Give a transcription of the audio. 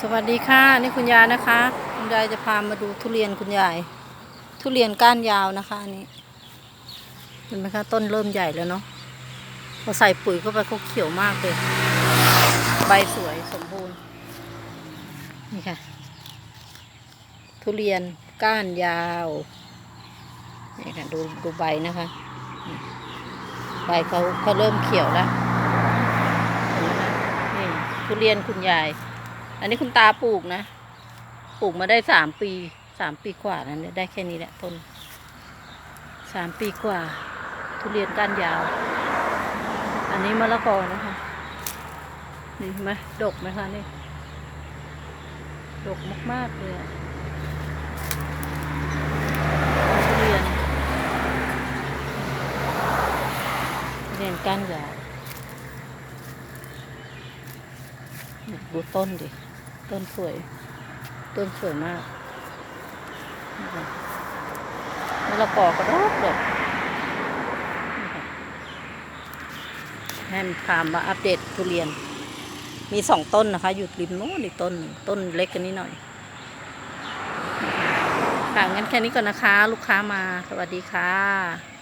สวัสดีค่ะ นี่คุณยายนะคะ คุณยายจะพามาดูทุเรียนคุณยาย ทุเรียนก้านยาวนะคะอันนี้เห็นไหมคะต้นเริ่มใหญ่แล้วเนาะพอใส่ปุ๋ยเข้าไปเขาเขียวมากเลย ใบสวยสมบูรณ์นี่ค่ะ ทุเรียนก้านยาวนี่ค่ะดูดูใบนะคะ ใบเขาเขาเริ่มเขียวแล้วนี่ทุเรียนคุณยาย อันนี้คุณตาปลูกนะ ปลูกมาได้สามปีสามปีกว่านั้นเนี่ยได้แค่นี้แหละต้นสามปีกว่า ทุเรียนก้านยาว อันนี้มะละกอนะคะ นี่เห็นไหมดกไหมคะนี่ ดกมากๆเลยทุเรียนทุเรียนก้านยาวนี่ ดูต้นดิ ต้นสวย ต้นสวยมากนี่ค่ะมะละกอกระดกดกนี่ค่ะให้มันพามาอัปเดตทุเรียน มีสองต้นนะคะ อยู่ริมโน้นอีกต้น ต้นเล็กกันนิดหน่อย ค่ะงั้นแค่นี้ก่อนนะคะ ลูกค้ามา สวัสดีค่ะ